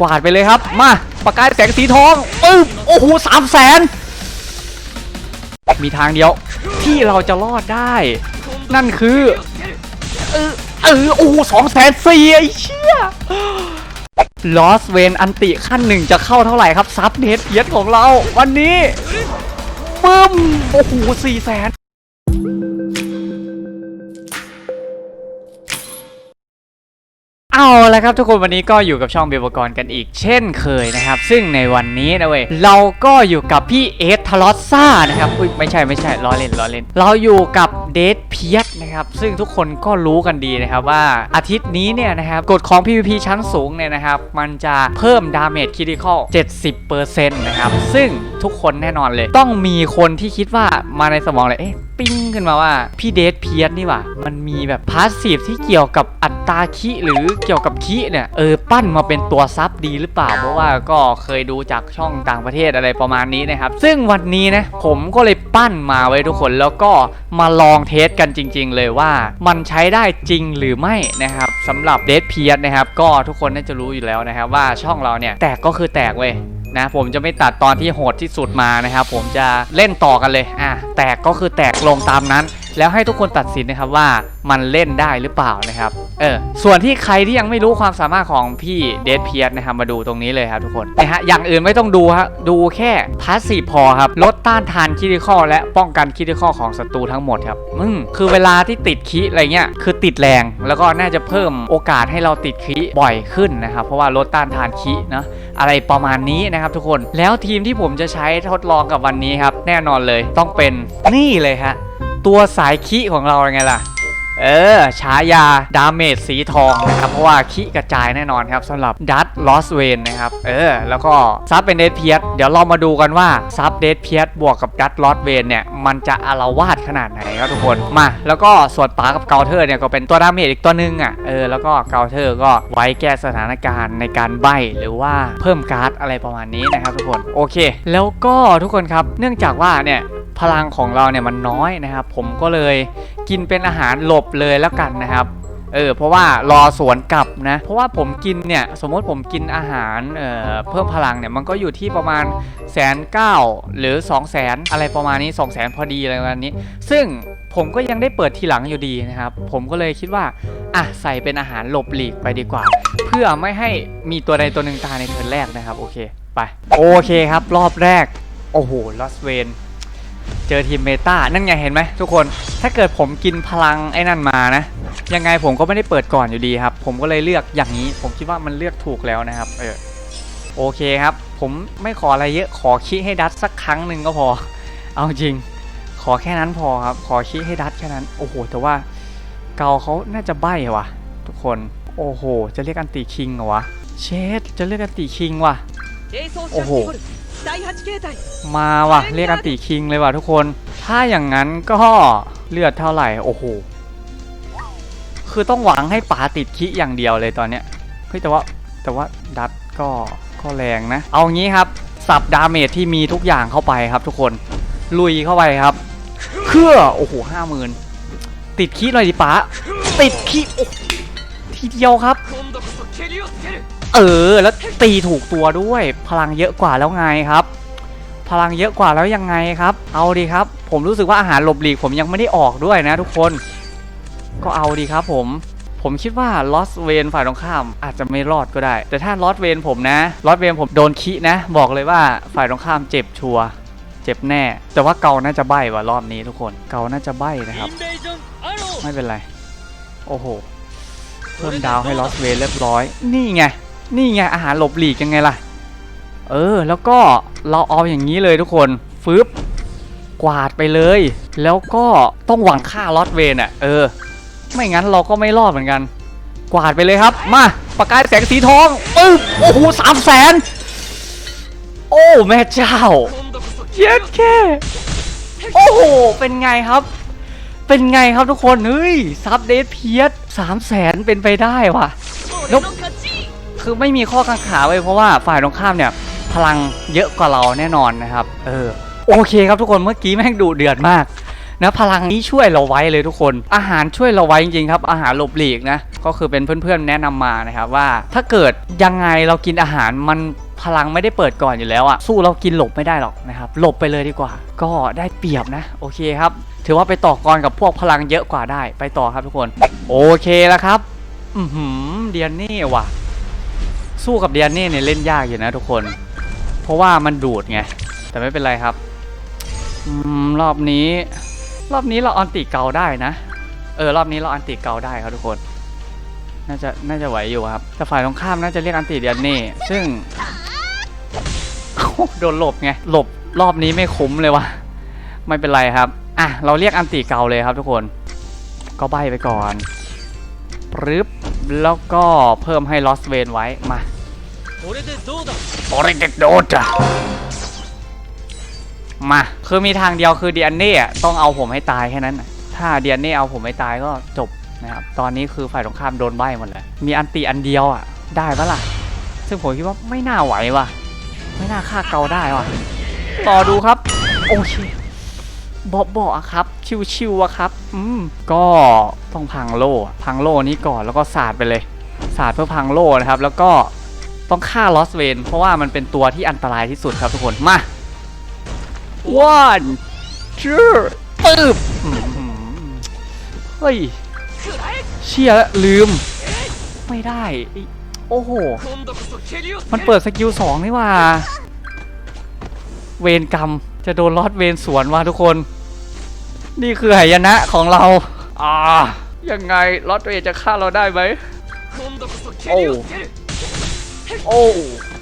กวาดไปเลยครับ มาประกายแสงสีทองปึ๊บโอ้โหสามแสนมีทางเดียวที่เราจะรอดได้ นั่นคือเออเออโอ้สองแสนสี่ไอ้เชี่ยลอสเวนอันติขั้นหนึ่งจะเข้าเท่าไหร่ครับ ซับเนตเพียสของเรา วันนี้ปึ้ม โอ้โหสี่แสน เอาละครับทุกคนวันนี้ก็อยู่กับช่องเบลกรกันอีกเช่นเคยนะครับ ซึ่งในวันนี้นะเว้ยเราก็อยู่กับพี่เอสทลอสซ่านะครับอุ้ยไม่ใช่ไม่ใช่ล้อเล่นล้อเล่น เราอยู่กับเดทเพียสนะครับซึ่งทุกคนก็รู้กันดีนะครับว่าอาทิตย์นี้เนี่ยนะครับกฎของ PVP ชั้นสูงเนี่ยนะครับมันจะเพิ่มดาเมจค i ิคอล70%นะครับซึ่งทุกคนแน่นอนเลย ต้องมีคนที่คิดว่ามาในสมองเลยเอ๊ะ ปิ้งขึ้นมาว่าพี่เดทเพียสนี่หว่ามันมีแบบพาสซีฟที่เกี่ยวกับอัตราคิหรือเกี่ยวกับคิเนี่ยเออปั้นมาเป็นตัวซับดีหรือเปล่า เพราะว่าก็เคยดูจากช่องต่างประเทศอะไรประมาณนี้นะครับ ซึ่งวันนี้นะผมก็เลยปั้นมาไว้ทุกคนแล้วก็มาลองเทสกันจริง ๆ เลยว่ามันใช้ได้จริงหรือไม่นะครับสำหรับเดทเพียสนะครับก็ทุกคนน่าจะรู้อยู่แล้วนะครับว่าช่องเราเนี่ยแตกก็คือแตกเว้ย นะผมจะไม่ตัดตอนที่โหดที่สุดมานะครับผมจะเล่นต่อกันเลยอะแตกก็คือแตกลงตามนั้นแล้วให้ทุกคนตัดสินนะครับว่ามันเล่นได้หรือเปล่านะครับเออส่วนที่ใครที่ยังไม่รู้ความสามารถของพี่เดดเพียสนะครับมาดูตรงนี้เลยครับทุกคนนะฮะอย่างอื่นไม่ต้องดูฮะดูแค่พาสซีฟพอครับลดต้านทานคิดิคอลและป้องกันคิดิคอลของศัตรูทั้งหมดครับมึงคือเวลาที่ติดคิอะไรเงี้ยคือติดแรง แล้วก็น่าจะเพิ่มโอกาสให้เราติดคิบ่อยขึ้นนะครับเพราะว่าลดต้านทานคิเนาะอะไรประมาณนี้นะครับทุกคนแล้วทีมที่ผมจะใช้ทดลองกับวันนี้ครับแน่นอนเลยต้องเป็นนี่เลยฮะ ตัวสายคิของเราไงล่ะ เออฉายาดาเมจสีทองนะครับ เพราะว่าคิกระจายแน่นอนครับสำหรับดัตลอสเวนนะครับ เออ แล้วก็ซับเป็นเดดเพียสเดี๋ยวเรามาดูกันว่าซับเดดเพียสบวกกับดัตลอสเวนเนี่ย มันจะอารวาสขนาดไหนครับทุกคนมา แล้วก็ส่วนป๋ากับเกาเทอร์เนี่ยก็เป็นตัวดาเมจอีกตัวหนึงอะเออแล้วก็เกาเทอร์ก็ไว้แก้สถานการณ์ในการใบหรือว่าเพิ่มการ์ดอะไรประมาณนี้นะครับทุกคนโอเค แล้วก็ทุกคนครับเนื่องจากว่าเนี่ย พลังของเราเนี่ยมันน้อยนะครับ ผมก็เลยกินเป็นอาหารหลบเลยแล้วกันนะครับเออเพราะว่ารอสวนกลับนะ เพราะว่าผมกินเนี่ย สมมติผมกินอาหารเอ่อเพิ่มพลังเนี่ยมันก็อยู่ที่ประมาณแสนเก้าหรือ2 0 0แสนอะไรประมาณนี้2 0 0แสนพอดีอะไรประมาณนี้ ซึ่งผมก็ยังได้เปิดทีหลังอยู่ดีนะครับ ผมก็เลยคิดว่าอะใส่เป็นอาหารหลบหลีกไปดีกว่า เพื่อไม่ให้มีตัวใดตัวหนึ่งตายในเทิร์นแรกนะครับ โอเค ไป โอเคครับ รอบแรก โอ้โหลอสเวน เจอทีมเมตานั่นไงเห็นไหมทุกคน ถ้าเกิดผมกินพลังไอ้นั่นมานะ ยังไงผมก็ไม่ได้เปิดก่อนอยู่ดีครับ ผมก็เลยเลือกอย่างนี้ ผมคิดว่ามันเลือกถูกแล้วนะครับ เออ โอเคครับ ผมไม่ขออะไรเยอะ ขอคิให้ดัดสักครั้งหนึ่งก็พอ เอาจริง ขอแค่นั้นพอครับ ขอคิให้ดัดแค่นั้น โอ้โห แต่ว่าเกาเขาน่าจะใบ้ว่ะ ทุกคน โอ้โห จะเรียกอันติคิงเหรอวะ เชดจะเรียกอันติคิงว่ะ โอ้โห มาว่ะเรียกอันติคิงเลยว่ะทุกคน ถ้าอย่างนั้นก็เลือดเท่าไหร่โอ้โหคือต้องหวังให้ป๋าติดคิอย่างเดียวเลยตอนเนี้ยเฮ้ยแต่ว่าแต่ว่าดัดก็ก็แรงนะ เอางี้ครับ สับดาเมจที่มีทุกอย่างเข้าไปครับทุกคนลุยเข้าไปครับ เครื่อโอ้โหห้าหมื่นติดคิหน่อยดิป๋าติดคิโอ้โหทีเดียวครับ เออ แล้วตีถูกตัวด้วย พลังเยอะกว่าแล้วไงครับ พลังเยอะกว่าแล้วยังไงครับ เอาดีครับ ผมรู้สึกว่าอาหารหลบหลีกผมยังไม่ได้ออกด้วยนะทุกคน ก็เอาดีครับผมผมคิดว่าลอสเวนฝ่ายตรงข้ามอาจจะไม่รอดก็ได้ แต่ถ้าลอสเวนผมนะลอสเวนผมโดนคินะ บอกเลยว่าฝ่ายตรงข้ามเจ็บชัวเจ็บแน่ แต่ว่าเกาน่าจะใบ้ว่ารอบนี้ทุกคนเกาน่าจะใบ้นะครับ ไม่เป็นไร โอ้โห เพิ่มดาวให้ลอสเวย์เรียบร้อย นี่ไง นี่ไงอาหารหลบหลีกยังไงล่ะ เออ แล้วก็เราเอาอย่างนี้เลยทุกคนฟึบกวาดไปเลย แล้วก็ต้องหวังฆ่าลอสเวนอะ เออ ไม่งั้นเราก็ไม่รอดเหมือนกัน กวาดไปเลยครับ มาประกายแสงสีทองปึ๊บโอ้โหสามแสนโอ้แม่เจ้าเย็ดแค่โอ้โหเป็นไงครับ เป็นไงครับทุกคนเฮ้ยซับเดทเพียสสามแสนเป็นไปได้ว่ะ คือไม่มีข้อกังขาไว้ยเพราะว่าฝ่ายตรงข้ามเนี่ย พลังเยอะกว่าเราแน่นอนนะครับ เออ โอเคครับทุกคนเมื่อกี้แม่งดูเดือดมากนะพลังนี้ช่วยเราไว้เลยทุกคน อาหารช่วยเราไว้จริงๆครับ อาหารหลบหลีกนะ ก็คือเป็นเพื่อนๆแนะนำมานะครับว่า ถ้าเกิดยังไงเรากินอาหารมันพลังไม่ได้เปิดก่อนอยู่แล้วอะสู้เรากินหลบไม่ได้หรอกนะครับหลบไปเลยดีกว่า ก็ได้เปรียบนะ โอเคครับ ถือว่าไปต่อกรกับพวกพลังเยอะกว่าได้ไปต่อครับทุกคน โอเคแล้วครับ อือหือเดียนนี่ว่ะ สู้กับเดียนนี่เนี่ยเล่นยากอยู่นะทุกคน เพราะว่ามันดูดไง แต่ไม่เป็นไรครับอรอบนี้ รอบนี้เราอันติเกาได้นะ เออรอบนี้เราอันติเกาได้ครับทุกคน น่าจะน่าจะไหวอยู่ครับ แต่ฝ่ายตรงข้ามน่าจะเรียกอันติเดียนนี่ ซึ่งโดนหลบไง หลบรอบนี้ไม่คุ้มเลยว่ะไม่เป็นไรครับ อะ เราเรียกอันติเกาเลยครับทุกคน ก็ใบไปก่อนปรึบแล้วก็เพิ่มให้ลอสเวนไว้ มา これでどうだ โอริเกโดจ้ะมา คือมีทางเดียวคือเดียนเน่อะต้องเอาผมให้ตายแค่นั้นน่ะถ้าเดียนเน่เอาผมให้ตายก็จบนะครับ ตอนนี้คือฝ่ายตรงข้ามโดนใบหมดแล้ว มีอันตีอันเดียวอ่ะ ได้ปะล่ะ ซึ่งผมคิดว่าไม่น่าไหวว่ะ ไม่น่าฆ่าเกาได้ว่ะ ต่อดูครับ โอเคเบาๆอะครับ ชิวๆอะครับ อืม ก็ต้องพังโล่อะพังโล่นี้ก่อนแล้วก็สาดไปเลย สาดเพื่อพังโล่นะครับ แล้วก็ ต้องฆ่าลอสเวนเพราะว่ามันเป็นตัวที่อันตรายที่สุดครับทุกคนมา one two ปึ๊บเฮ้ยเชี่ยลืม ไม่ได้ โอ้โห มันเปิดสกิลสองนี่ว่า เวนกรรมจะโดนลอสเวนสวนว่าทุกคน นี่คือหายนะของเรา อ่ายังไงลอสเวนจะฆ่าเราได้ไหมโอ้ โอ้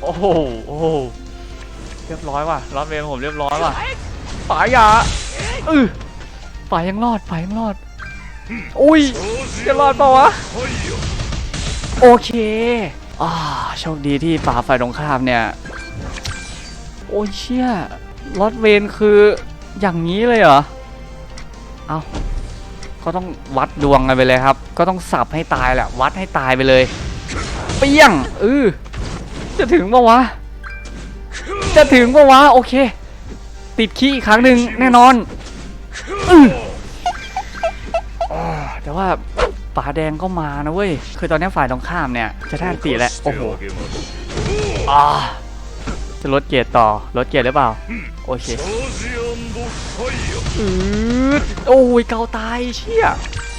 โอ้โหโอ้โหเรียบร้อยว่ะรอดเวรผมเรียบร้อยว่ะป๋ายาเออป๋ายังรอดป๋ายังรอด อุ้ยจะรอดเปล่าวะ โอเคอ่าโชคดีที่ป่าฝ่ายตรงข้ามเนี่ย โอ้ยเชี่ยรอดเวนคืออย่างนี้เลยเหรอ เอาก็ต้องวัดดวงกันไปเลยครับ ก็ต้องสับให้ตายแหละ วัดให้ตายไปเลย เปี้ยงเออ จะถึงปะวะ จะถึงปะวะ โอเค ติดขี้อีกครั้งหนึ่งแน่นอนอแต่ว่าป่าแดงก็มานะเว้ย คือตอนนี้ฝ่ายตรงข้ามเนี่ย จะได้ตีแล้ว โอ้โหอ่า จะลดเกียรติต่อลดเกียรติหรือเปล่า โอเคอืดโอ้ยเกาตายเชี่ย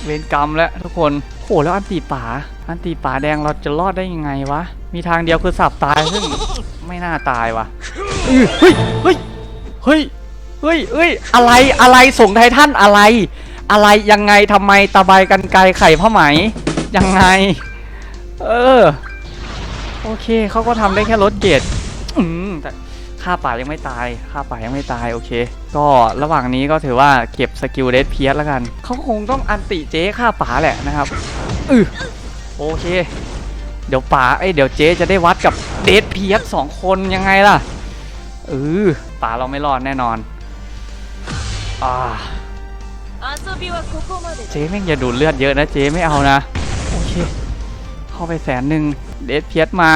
เวรกรรมแล้วทุกคนโหแล้วอันตีป่าอันตีป่าแดงเราจะรอดได้ยังไงวะ มีทางเดียวคือสับตายซึ่งไม่น่าตายวะอื้อเฮ้ยเฮ้ยเฮ้ยเฮ้ยเฮ้ยอะไรอะไรส่งไททันอะไร อะไรยังไงทำไมตะไบกันไกลไข่ผ้าไหมยังไง เออ โอเคเขาก็ทำได้แค่ลดเกรดอืมแต่ ค่าป่ายังไม่ตาย ค่าป่ายังไม่ตาย โอเค ก็ระหว่างนี้ก็ถือว่าเก็บสกิลเดสเพียสแล้วกัน เขาคงต้องอันติเจ๊ค่าป่าแหละนะครับอือโอเค เดี๋ยวป่าไอเดี๋ยวเจ๊จะได้วัดกับเดสเพียสสองคนยังไงล่ะเออป่าเราไม่รอดแน่นอนอ่าเจ๊ไม่งอย่าดูดเลือดเยอะนะเจ๊ไม่เอานะ โอเค เข้าไปแสนหนึ่งเดสเพียสมา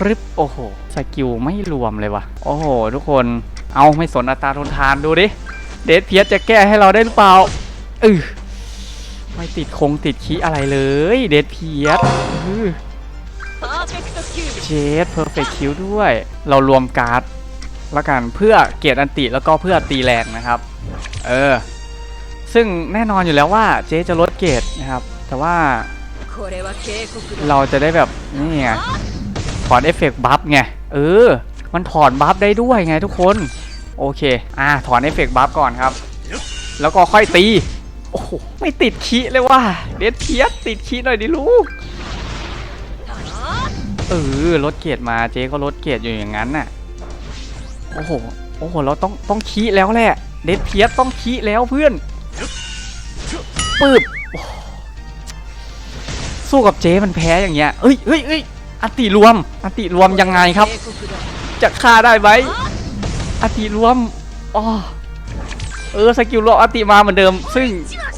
คริบโอ้โห สกิลไม่รวมเลยวะ่ะ โอ้โห ทุกคน เอาไม่สนอัตราทนทานดูดิ เดทเพียสจะแก้ให้เราได้หรือเปล่าเออไม่ติดคงติดขี้อะไรเลย เดทเพียสเจสเพอร์เฟคคิวด้วย เรารวมการ์ดละกันเพื่อเกียรติอันติแล้วก็เพื่อตีแรงนะครับ เออ ซึ่งแน่นอนอยู่แล้วว่าเจ๊จะลดเกรดนะครับ แต่ว่าเราจะได้แบบนี่ไง ถอนเอฟเฟกต์บัฟไง เออ มันถอนบัฟได้ด้วยไงทุกคน โอเค อ่า ถอนเอฟเฟกต์บัฟก่อนครับ แล้วก็ค่อยตี โอ้โห ไม่ติดคีเลยว่ะ เดดเพียสติดคีหน่อยดิลูก เออ ลดเกียรติมาเจ๊ก็ลดเกียรติอยู่อย่างนั้นน่ะ โอ้โห โอ้โห เราต้องต้องคีแล้วแหละ เดดเพียสต้องคีแล้วเพื่อนปึ๊บสู้กับเจ๊มันแพ้อย่างเงี้ยเอ้ยเอ้ยเอ้ย อัติรวม อัติรวมยังไงครับ จะฆ่าได้ไหมอัติรวมอ๋อเออสกิลรออัติมาเหมือนเดิม ซึ่ง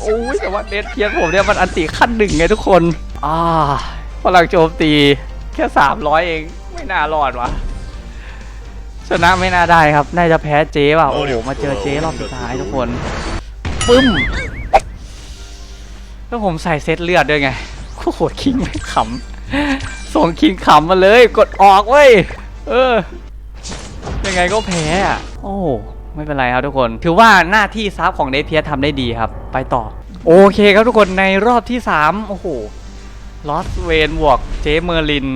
โอ้ยแต่ว่าเดชเพียนผมเนี่ยมันอันติขั้นหนึ่งไงทุกคนอ่าพลังโจมตีแค่สามร้อยเองไม่น่ารอดวะชนะไม่น่าได้ครับ น่าจะแพ้เจ๊ว่ะโอ้โหมาเจอเจ๊รอบสุดท้ายทุกคนปึ้มแล้วผมใส่เซตเลือดด้วยไงโคตรคิงไม่ขำ ส่งคินขำมาเลย กดออกเว้ย เออ ยังไงก็แพ้อะโอ้ไม่เป็นไรครับทุกคน ถือว่าหน้าที่ซับของเดทเพียทำได้ดีครับ ไปต่อ โอเคครับทุกคนในรอบที่ 3 โอ้โหลอสเวนบวกเจเมอร์ลิน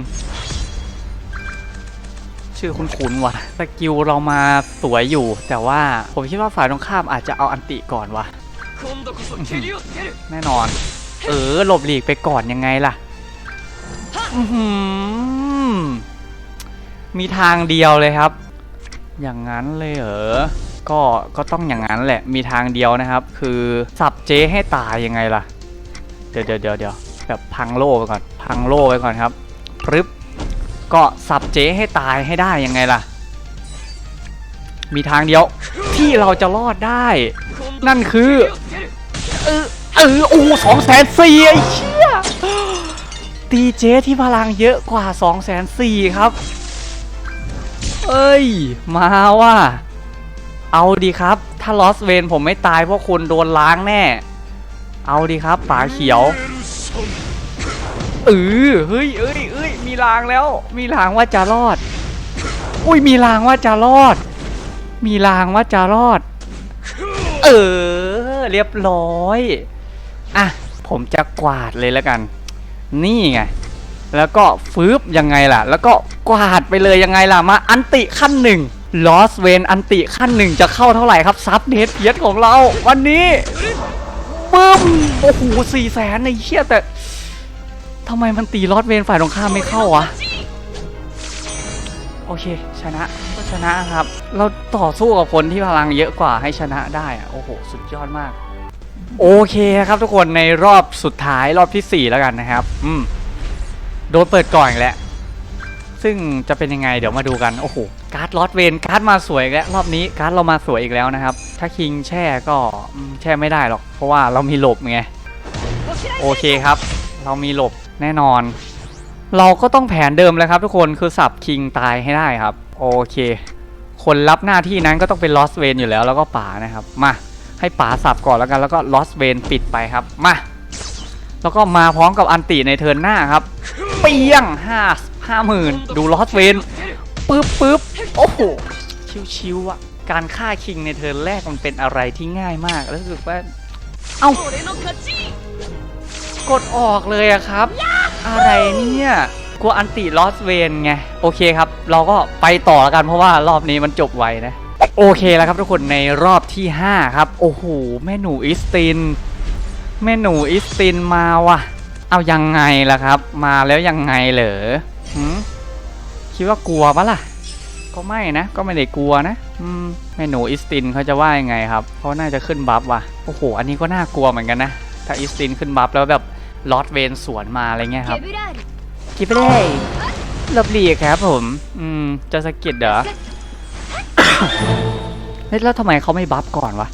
ชื่อคุณขุนว่ะสกิลเรามาสวยอยู่ แต่ว่าผมคิดว่าฝ่ายตรงข้ามอาจจะเอาอันติก่อนว่ะแน่นอน เออหลบหลีกไปก่อนยังไงล่ะ มีทางเดียวเลยครับ อย่างนั้นเลยเหรอ ก็ ก็ต้องอย่างนั้นแหละ มีทางเดียวนะครับ คือสับเจให้ตายยังไงล่ะ เดี๋ยวเดี๋ยวเดี๋ยวเดี๋ยวแบบพังโล่ไปก่อน พังโล่ไปก่อนครับพรึบก็สับเจให้ตายให้ได้ยังไงล่ะ มีทางเดียว ที่เราจะรอดได้ นั่นคือ เออเออโอ้สองแสนสี่ไอ้เชี่ย ตีเจที่พลังเยอะกว่าสองแสนสี่ครับ เอ้ย มาว่าเอาดีครับ ถ้าลอสเวนผมไม่ตายเพราะคุณโดนล้างแน่ เอาดีครับป๋าเขียวเออเฮ้ยเอ้ยเอ้ยมีลางแล้ว มีลางว่าจะรอด อุ้ยมีลางว่าจะรอด มีลางว่าจะรอด เออ เรียบร้อย อะ ผมจะกวาดเลยแล้วกัน นี่ไง แล้วก็ฟืบยังไงล่ะ แล้วก็กวาดไปเลยยังไงล่ะ มาอันติขั้นหนึ่งลอสเวนอันติขั้นหนึ่งจะเข้าเท่าไหร่ครับซับเดทเพียสของเรา วันนี้ปึ้มโอ้โหสี่แสนในเชี่ยแต่ทำไมมันตีลอสเวนฝ่ายตรงข้ามไม่เข้าวะโอเค ชนะก็ชนะครับ เราต่อสู้กับคนที่พลังเยอะกว่าให้ชนะได้อะโอ้โห สุดยอดมาก โอเคครับทุกคนในรอบสุดท้ายรอบทีสี่ 4 แล้วกันนะครับ อืม โดนเปิดก่อนอีกแล้ว ซึ่งจะเป็นยังไงเดี๋ยวมาดูกัน โอ้โห การ์ดลอตเวนการ์ดมาสวยอีกแล้วรอบนี้การ์ดเรามาสวยอีกแล้วนะครับ ถ้าคิงแช่ก็แช่ไม่ได้หรอก เพราะว่าเรามีหลบไง โอเคครับ เรามีหลบแน่นอน เราก็ต้องแผนเดิมเลยครับ ทุกคนคือสับคิงตายให้ได้ครับ โอเค คนรับหน้าที่นั้นก็ต้องเป็นลอสเวนอยู่แล้วแล้วก็ป๋านะครับ มา ให้ป๋าสับก่อนแล้วกันแล้วก็ลอสเวนปิดไปครับมาแล้วก็มาพร้อมกับอันติในเทินหน้าครับ เปียงห้าห้าหมื่นดูลอสเวนปึ๊บปึ๊บโอ้โหชิวๆอะการฆ่าคิงในเทินแรกมันเป็นอะไรที่ง่ายมากแล้วรู้สึกว่าเอ้ากดออกเลยอะครับ อะไรเนี่ยกลัวอันติลอสเวนไง โอเคครับ เราก็ไปต่อแล้วกันเพราะว่ารอบนี้มันจบไวนะ โอเคแล้วครับทุกคนในรอบที่ 5 ครับ โอ้โห แม่หนูอิสติน แม่หนูอิสตินมาว่ะ เอายังไงล่ะครับ มาแล้วยังไงเหรอคิดว่ากลัวปะล่ะ ก็ไม่นะ ก็ไม่ได้กลัวนะแม่หนูอิสตินเขาจะว่ายังไงครับเขาน่าจะขึ้นบัฟว่ะโอ้โห อันนี้ก็น่ากลัวเหมือนกันนะ ถ้าอิสตินขึ้นบัฟแล้วแบบลอดเวนสวนมาอะไรเงี้ยครับกิบไปเลยลบหลีครับผม อืมจะสะกิดเหรอ เฮ้ยแล้วทำไมเขาไม่บัฟก่อนวะ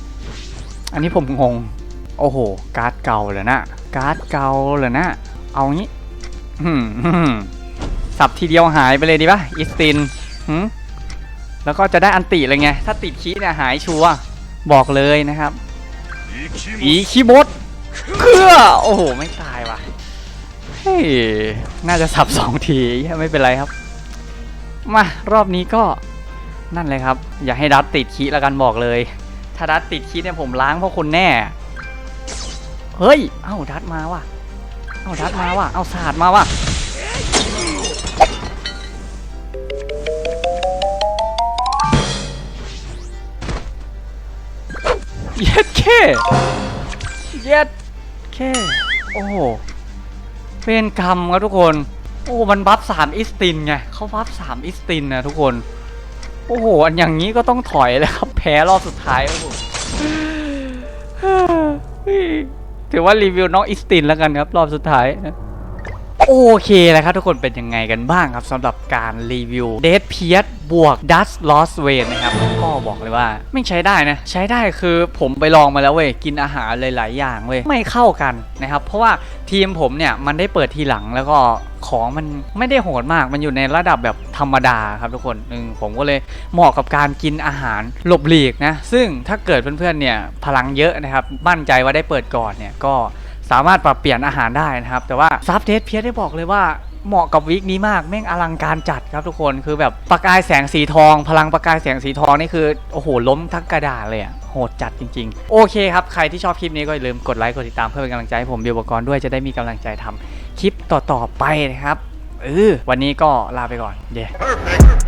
อันนี้ผมงง โอ้โห การ์ดเก่าเหรอนะ การ์ดเก่าเหรอนะ เอางี้สับทีเดียวหายไปเลยดีปะอิสตินแล้วก็จะได้อันติเลยไง ถ้าติดคีเนี่ยหายชัว บอกเลยนะครับ อีคีบดเครือโอ้โห ไม่ตายว่ะ เฮ้ย น่าจะสับสองที ไม่เป็นไรครับ มารอบนี้ก็ นั่นเลยครับ อย่าให้ดัตติดคีแล้วกันบอกเลย ถ้าดัตติดคีเนี่ยผมล้างพวกคุณแน่ เฮ้ย เอ้าดัตมาว่ะ เอ้าดัตมาว่ะ เอ้าศาสตร์มาว่ะเย็ดแค่เย็ดแค่โอ้เป็นกรรมครับทุกคน โอ้ มันบัฟสามอิสตินไงเขาบัฟสามอิสตินนะทุกคน โอ้โห อันอย่างนี้ก็ต้องถอยแล้วครับ แพ้รอบสุดท้ายครับผมถือว่ารีวิวน้องอิสตินแล้วกันครับ รอบสุดท้ายนะ โอเคแล้วครับทุกคนเป็นยังไงกันบ้างครับสำหรับการรีวิวเดทเพียสบวกดัสลอสเวนนะครับ ก็บอกเลยว่าไม่ใช้ได้นะ ใช้ได้คือผมไปลองมาแล้วเว้ย กินอาหารหลาย ๆ อย่างเว้ย ไม่เข้ากันนะครับ เพราะว่าทีมผมเนี่ย มันได้เปิดทีหลังแล้วก็ของมันไม่ได้โหดมาก มันอยู่ในระดับแบบธรรมดาครับทุกคนอืมผมก็เลยเหมาะกับการกินอาหารหลบหลีกนะ ซึ่งถ้าเกิดเพื่อน ๆ เนี่ยพลังเยอะนะครับ มั่นใจว่าได้เปิดก่อนเนี่ยก็ สามารถปรับเปลี่ยนอาหารได้นะครับ แต่ว่าซับเทสเพียได้บอกเลยว่าเหมาะกับวิกนี้มากแม่งอลังการจัดครับทุกคนคือแบบประกายแสงสีทอง พลังประกายแสงสีทองนี่คือโอ้โหล้มทั้งกระดาษเลยอะโหดจัดจริงๆ โอเคครับ ใครที่ชอบคลิปนี้ก็อย่าลืมกดไลค์กดติดตามเพื่อเป็นกำลังใจให้ผมเบียร์บกรด้วยจะได้มีกำลังใจทำคลิปต่อๆไปนะครับเออวันนี้ก็ลาไปก่อนเย้ Perfect.